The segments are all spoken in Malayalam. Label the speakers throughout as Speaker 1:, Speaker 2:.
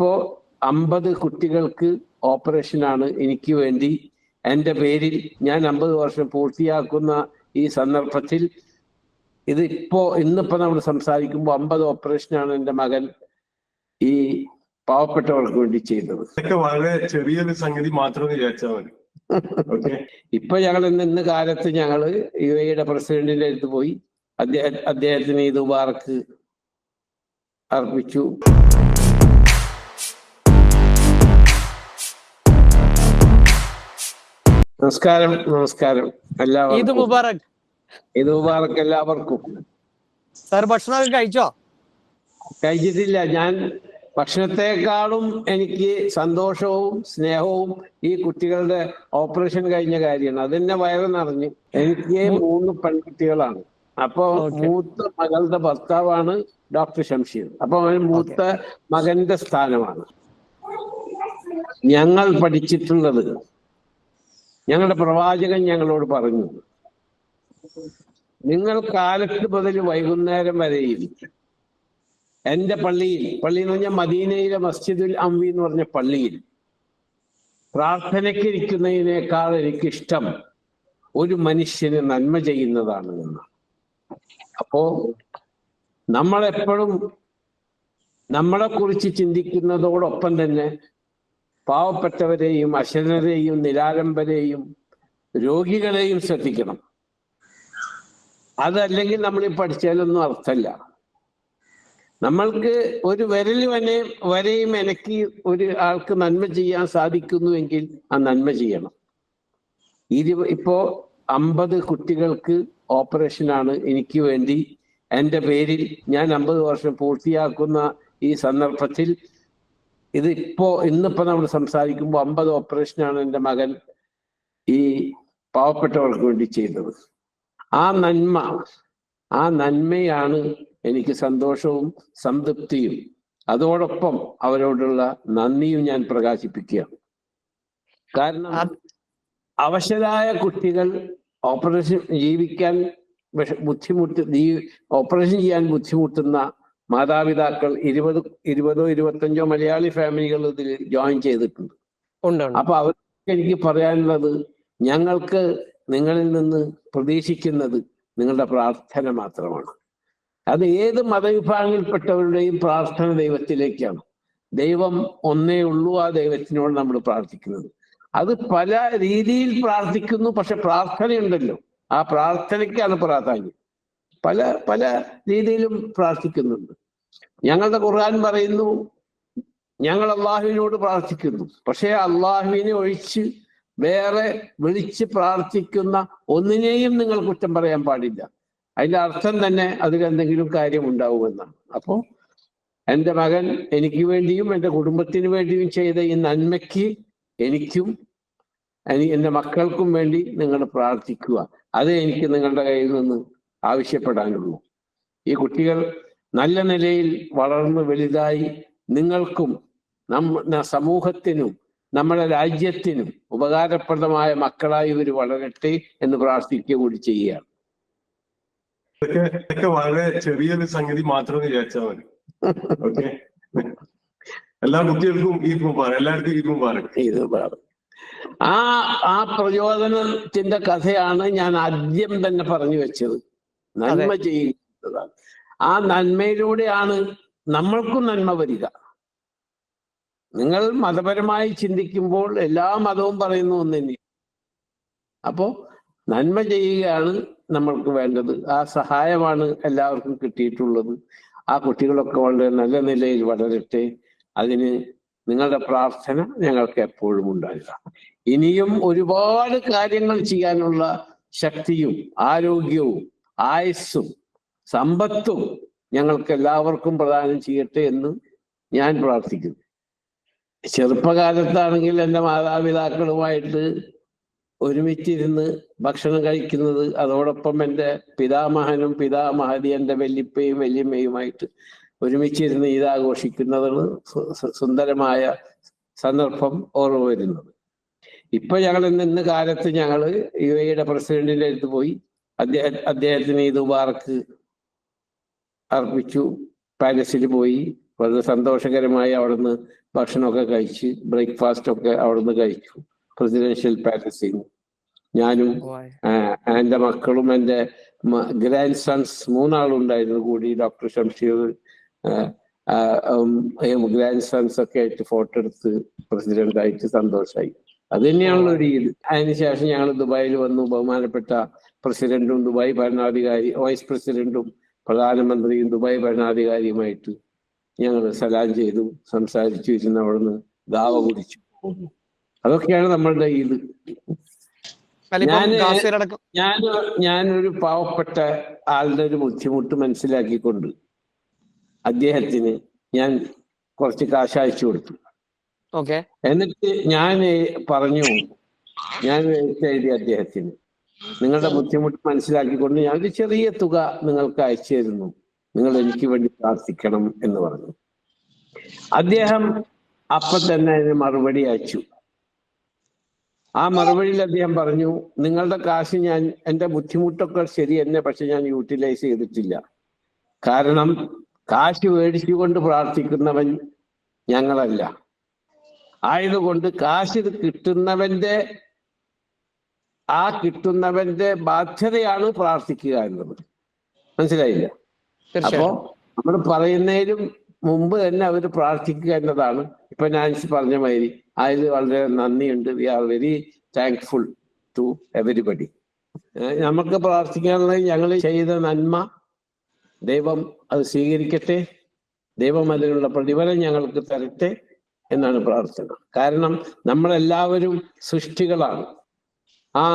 Speaker 1: ഇതിപ്പോ അമ്പത് കുട്ടികൾക്ക് ഓപ്പറേഷൻ ആണ് എനിക്ക് വേണ്ടി. എന്റെ പേരിൽ ഞാൻ അമ്പത് വർഷം പൂർത്തിയാക്കുന്ന ഈ സന്ദർഭത്തിൽ ഇത് ഇപ്പോ ഇന്നിപ്പോ നമ്മൾ സംസാരിക്കുമ്പോൾ അമ്പത് ഓപ്പറേഷനാണ് എന്റെ മകൻ ഈ പാവപ്പെട്ടവർക്ക് വേണ്ടി ചെയ്തത്.
Speaker 2: വളരെ ചെറിയൊരു സംഗതി മാത്രം വിചാരിച്ചാൽ മതി.
Speaker 1: ഇപ്പൊ ഞങ്ങൾ ഇന്ന് ഇന്ന് കാലത്ത് ഞങ്ങൾ യു എയുടെ പ്രസിഡന്റിന്റെ അടുത്ത് പോയി. അദ്ദേഹം അദ്ദേഹത്തിന് ഈ ദുബാർക്ക് അർപ്പിച്ചു. നമസ്കാരം നമസ്കാരം.
Speaker 3: ഈദ്
Speaker 1: എല്ലാവർക്കും
Speaker 3: മുബാറക്.
Speaker 1: ഈദ് മുബാറക് എല്ലാവർക്കും.
Speaker 3: സാർ ഭക്ഷണമൊക്കെ കഴിച്ചോ?
Speaker 1: കഴിച്ചിട്ടില്ല. ഞാൻ ഭക്ഷണത്തെക്കാളും എനിക്ക് സന്തോഷവും സ്നേഹവും ഈ കുട്ടികളുടെ ഓപ്പറേഷൻ കഴിഞ്ഞ കാര്യമാണ്. അതിന്റെ വയറ് നിറഞ്ഞു. എനിക്ക് മൂന്ന് പെൺകുട്ടികളാണ്. അപ്പൊ മൂത്ത മകളുടെ ഭർത്താവാണ് ഡോക്ടർ ഷംഷീർ അപ്പൊ അവൻ മൂത്ത മകന്റെ സ്ഥാനമാണ്. ഞങ്ങൾ പഠിച്ചിട്ടുള്ളത് ഞങ്ങളുടെ പ്രവാചകൻ ഞങ്ങളോട് പറഞ്ഞു നിങ്ങൾ കാലത്ത് മുതൽ വൈകുന്നേരം വരെയും എന്റെ പള്ളിയിൽ പള്ളി എന്ന് പറഞ്ഞാൽ മദീനയിലെ മസ്ജിദുൽ അംവി എന്ന് പറഞ്ഞ പള്ളിയിൽ പ്രാർത്ഥനയ്ക്ക് ഇരിക്കുന്നതിനേക്കാൾ എനിക്കിഷ്ടം ഒരു മനുഷ്യന് നന്മ ചെയ്യുന്നതാണ് എന്ന് അപ്പോ നമ്മളെപ്പോഴും നമ്മളെ കുറിച്ച് ചിന്തിക്കുന്നതോടൊപ്പം തന്നെ പാവപ്പെട്ടവരെയും അശരണരെയും നിരാലംബരെയും രോഗികളെയും ശ്രദ്ധിക്കണം. അതല്ലെങ്കിൽ നമ്മൾ ഈ പഠിച്ചാലൊന്നും അർത്ഥമല്ല. നമ്മൾക്ക് ഒരു വിരൽ വനെ വരെയും എനിക്ക് ഒരു ആൾക്ക് നന്മ ചെയ്യാൻ സാധിക്കുന്നുവെങ്കിൽ ആ നന്മ ചെയ്യണം. ഇരു ഇപ്പോ അമ്പത് കുട്ടികൾക്ക് ഓപ്പറേഷനാണ് എനിക്ക് വേണ്ടി. എന്റെ പേരിൽ ഞാൻ അമ്പത് വർഷം പൂർത്തിയാക്കുന്ന ഈ സന്ദർഭത്തിൽ ഇത് ഇപ്പോ ഇന്നിപ്പോ നമ്മൾ സംസാരിക്കുമ്പോൾ അമ്പത് ഓപ്പറേഷനാണ് എന്റെ മകൻ ഈ പാവപ്പെട്ടവർക്ക് വേണ്ടി ചെയ്തത്. ആ നന്മ ആ നന്മയാണ് എനിക്ക് സന്തോഷവും സംതൃപ്തിയും. അതോടൊപ്പം അവരോടുള്ള നന്ദിയും ഞാൻ പ്രകാശിപ്പിക്കുകയാണ്. കാരണം അവശരായ കുട്ടികൾ ഓപ്പറേഷൻ ജീവിക്കാൻ ബുദ്ധിമുട്ട് ഓപ്പറേഷൻ ചെയ്യാൻ ബുദ്ധിമുട്ടുന്ന മാതാപിതാക്കൾ ഇരുപത് ഇരുപതോ ഇരുപത്തഞ്ചോ മലയാളി ഫാമിലികൾ ഇതിൽ ജോയിൻ ചെയ്തിട്ടുണ്ട്. അപ്പൊ അവർക്ക് എനിക്ക് പറയാനുള്ളത് ഞങ്ങൾക്ക് നിങ്ങളിൽ നിന്ന് പ്രതീക്ഷിക്കുന്നത് നിങ്ങളുടെ പ്രാർത്ഥന മാത്രമാണ്. അത് ഏത് മതവിഭാഗങ്ങളിൽപ്പെട്ടവരുടെയും പ്രാർത്ഥന ദൈവത്തിലേക്കാണ്. ദൈവം ഒന്നേ ഉള്ളൂ ആ ദൈവത്തിനോട് നമ്മൾ പ്രാർത്ഥിക്കുന്നത്. അത് പല രീതിയിൽ പ്രാർത്ഥിക്കുന്നു പക്ഷെ പ്രാർത്ഥനയുണ്ടല്ലോ. ആ പ്രാർത്ഥനയ്ക്കാണ് പ്രാധാന്യം. പല പല രീതിയിലും പ്രാർത്ഥിക്കുന്നുണ്ട്. ഞങ്ങളുടെ ഖുർആൻ പറയുന്നു ഞങ്ങൾ അള്ളാഹുവിനോട് പ്രാർത്ഥിക്കുന്നു. പക്ഷേ അള്ളാഹുവിനെ ഒഴിച്ച് വേറെ വിളിച്ച് പ്രാർത്ഥിക്കുന്ന ഒന്നിനെയും നിങ്ങൾ കുറ്റം പറയാൻ പാടില്ല. അതിന്റെ അർത്ഥം തന്നെ അതിലെന്തെങ്കിലും കാര്യം ഉണ്ടാവുമെന്നാണ്. അപ്പോ എന്റെ മകൻ എനിക്ക് വേണ്ടിയും എന്റെ കുടുംബത്തിന് വേണ്ടിയും ചെയ്ത ഈ നന്മയ്ക്ക് എനിക്കും എന്റെ മക്കൾക്കും വേണ്ടി നിങ്ങൾ പ്രാർത്ഥിക്കുക. അത് എനിക്ക് നിങ്ങളുടെ കയ്യിൽ നിന്ന് ആവശ്യപ്പെടാനുള്ളൂ. ഈ കുട്ടികൾ നല്ല നിലയിൽ വളർന്ന് വലുതായി നിങ്ങൾക്കും നമ്മ സമൂഹത്തിനും നമ്മുടെ രാജ്യത്തിനും ഉപകാരപ്രദമായ മക്കളായി ഇവർ വളരട്ടെ എന്ന് പ്രാർത്ഥിക്കുക കൂടി ചെയ്യുകയാണ്.
Speaker 2: ഇതൊക്കെ വളരെ ചെറിയൊരു സംഗതി മാത്രം വിചാരിച്ചാൽ മതി. ഓക്കെ? എല്ലാ കുട്ടികൾക്കും ഈദ് മുബാറക് എല്ലാവർക്കും ഈദ് മുബാറക്.
Speaker 1: ആ ആ പ്രചോദനത്തിന്റെ കഥയാണ് ഞാൻ ആദ്യം തന്നെ പറഞ്ഞു വെച്ചത്. നന്മ ചെയ്യുന്നതാണ്. ആ നന്മയിലൂടെയാണ് നമ്മൾക്കും നന്മ വരിക. നിങ്ങൾ മതപരമായി ചിന്തിക്കുമ്പോൾ എല്ലാ മതവും പറയുന്നു ഒന്ന് തന്നെ. അപ്പോ നന്മ ചെയ്യുകയാണ് നമ്മൾക്ക് വേണ്ടത്. ആ സഹായമാണ് എല്ലാവർക്കും കിട്ടിയിട്ടുള്ളത്. ആ കുട്ടികളൊക്കെ വളരെ നല്ല നിലയിൽ വളരട്ടെ. അതിന് നിങ്ങളുടെ പ്രാർത്ഥന ഞങ്ങൾക്ക് എപ്പോഴും ഉണ്ടാകുക. ഇനിയും ഒരുപാട് കാര്യങ്ങൾ ചെയ്യാനുള്ള ശക്തിയും ആരോഗ്യവും ആയുസ്സും സമ്പത്തും ഞങ്ങൾക്ക് എല്ലാവർക്കും പ്രദാനം ചെയ്യട്ടെ എന്ന് ഞാൻ പ്രാർത്ഥിക്കുന്നു. ചെറുപ്പകാലത്താണെങ്കിൽ എന്റെ മാതാപിതാക്കളുമായിട്ട് ഒരുമിച്ചിരുന്ന് ഭക്ഷണം കഴിക്കുന്നത് അതോടൊപ്പം എന്റെ പിതാമഹനും പിതാമഹതി എന്റെ വല്യപ്പയും വല്യമ്മയുമായിട്ട് ഒരുമിച്ചിരുന്ന് ഇത് സുന്ദരമായ സന്ദർഭം ഓർമ്മ വരുന്നത്. ഇപ്പൊ ഞങ്ങൾ ഇന്ന് കാലത്ത് ഞങ്ങൾ യു എയുടെ പ്രസിഡന്റിന്റെ അടുത്ത് പോയി. അദ്ദേഹം അദ്ദേഹത്തിന് ഈ ദുബാർക്ക് അർപ്പിച്ചു. പാലസിൽ പോയി. വളരെ സന്തോഷകരമായി അവിടുന്ന് ഭക്ഷണമൊക്കെ കഴിച്ച് ബ്രേക്ക്ഫാസ്റ്റ് ഒക്കെ അവിടുന്ന് കഴിച്ചു. പ്രസിഡൻഷ്യൽ പാലസിൽ ഞാനും എന്റെ മക്കളും എന്റെ ഗ്രാൻഡ് സൺസ് മൂന്നാളുണ്ടായിരുന്നു കൂടി. ഡോക്ടർ ഷംഷീർ ഗ്രാൻഡ് സൺസ് ഒക്കെ ആയിട്ട് ഫോട്ടോ എടുത്ത് പ്രസിഡന്റ് ആയിട്ട് സന്തോഷമായി അത് തന്നെയാണല്ലോ ഈദ് അതിനുശേഷം ഞങ്ങൾ ദുബായിൽ വന്നു. ബഹുമാനപ്പെട്ട പ്രസിഡന്റും ദുബായ് ഭരണാധികാരി വൈസ് പ്രസിഡന്റും പ്രധാനമന്ത്രിയും ദുബായ് ഭരണാധികാരിയുമായിട്ട് ഞങ്ങൾ സലാം ചെയ്തു സംസാരിച്ചു ഇരുന്ന് അവിടുന്ന് ദാവ കുടിച്ചു. അതൊക്കെയാണ് നമ്മളുടെ ഇത്.
Speaker 3: ഗാസിയടക്കം
Speaker 1: ഞാൻ ഞാനൊരു പാവപ്പെട്ട ആളുടെ ഒരു ബുദ്ധിമുട്ട് മനസ്സിലാക്കിക്കൊണ്ട് അദ്ദേഹത്തിന് ഞാൻ കുറച്ച് കാശ് അയച്ചു കൊടുത്തു.
Speaker 3: ഓക്കെ.
Speaker 1: എന്നിട്ട് ഞാൻ പറഞ്ഞു ഞാൻ എഴുതി അദ്ദേഹത്തിന്. നിങ്ങളുടെ ബുദ്ധിമുട്ട് മനസ്സിലാക്കിക്കൊണ്ട് ഞാൻ ഒരു ചെറിയ തുക നിങ്ങൾക്ക് അയച്ചു തരുന്നു നിങ്ങൾ എനിക്ക് വേണ്ടി പ്രാർത്ഥിക്കണം എന്ന് പറഞ്ഞു. അദ്ദേഹം അപ്പൊ തന്നെ അതിന് മറുപടി അയച്ചു. ആ മറുപടിയിൽ അദ്ദേഹം പറഞ്ഞു നിങ്ങളുടെ കാശ് ഞാൻ എന്റെ ബുദ്ധിമുട്ടൊക്കെ ശരി തന്നെ പക്ഷെ ഞാൻ യൂട്ടിലൈസ് ചെയ്തിട്ടില്ല. കാരണം കാശ് മേടിച്ചുകൊണ്ട് പ്രാർത്ഥിക്കുന്നവൻ ഞങ്ങളല്ല. ആയതുകൊണ്ട് കാശ് കിട്ടുന്നവന്റെ ആ കിട്ടുന്നവന്റെ ബാധ്യതയാണ് പ്രാർത്ഥിക്കുക എന്നത്. മനസ്സിലായില്ല? അപ്പോ നമ്മൾ പറയുന്നതിലും മുമ്പ് തന്നെ അവർ പ്രാർത്ഥിക്കുക എന്നതാണ്. ഇപ്പൊ നാൻസി പറഞ്ഞ മാതിരി അതിൽ വളരെ നന്ദിയുണ്ട്. We are very thankful to everybody. നമുക്ക് പ്രാർത്ഥിക്കാനുള്ളത് ഞങ്ങൾ ചെയ്ത നന്മ ദൈവം അത് സ്വീകരിക്കട്ടെ. ദൈവം അതിനുള്ള പ്രതിഫലം ഞങ്ങൾക്ക് തരട്ടെ എന്നാണ് പ്രാർത്ഥന. കാരണം നമ്മളെല്ലാവരും സൃഷ്ടികളാണ്. ആ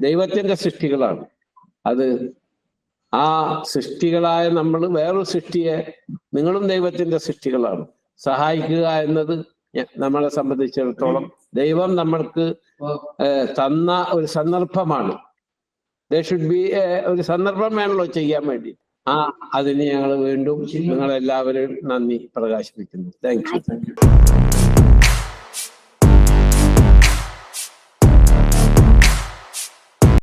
Speaker 1: ദൈവത്തിന്റെ സൃഷ്ടികളാണ്. അത് ആ സൃഷ്ടികളായ നമ്മൾ വേറൊരു സൃഷ്ടിയെ നിങ്ങളും ദൈവത്തിന്റെ സൃഷ്ടികളാണ്. സഹായിക്കുക എന്നത് നമ്മളെ സംബന്ധിച്ചിടത്തോളം ദൈവം നമ്മൾക്ക് തന്ന ഒരു സന്ദർഭമാണ്. ദേ ഷുഡ് ബി ഒരു സന്ദർഭം വേണമല്ലോ ചെയ്യാൻ വേണ്ടി. ആ അതിന് ഞങ്ങൾ വീണ്ടും നിങ്ങളെല്ലാവരും നന്ദി പ്രകാശിപ്പിക്കുന്നു.
Speaker 2: Thank you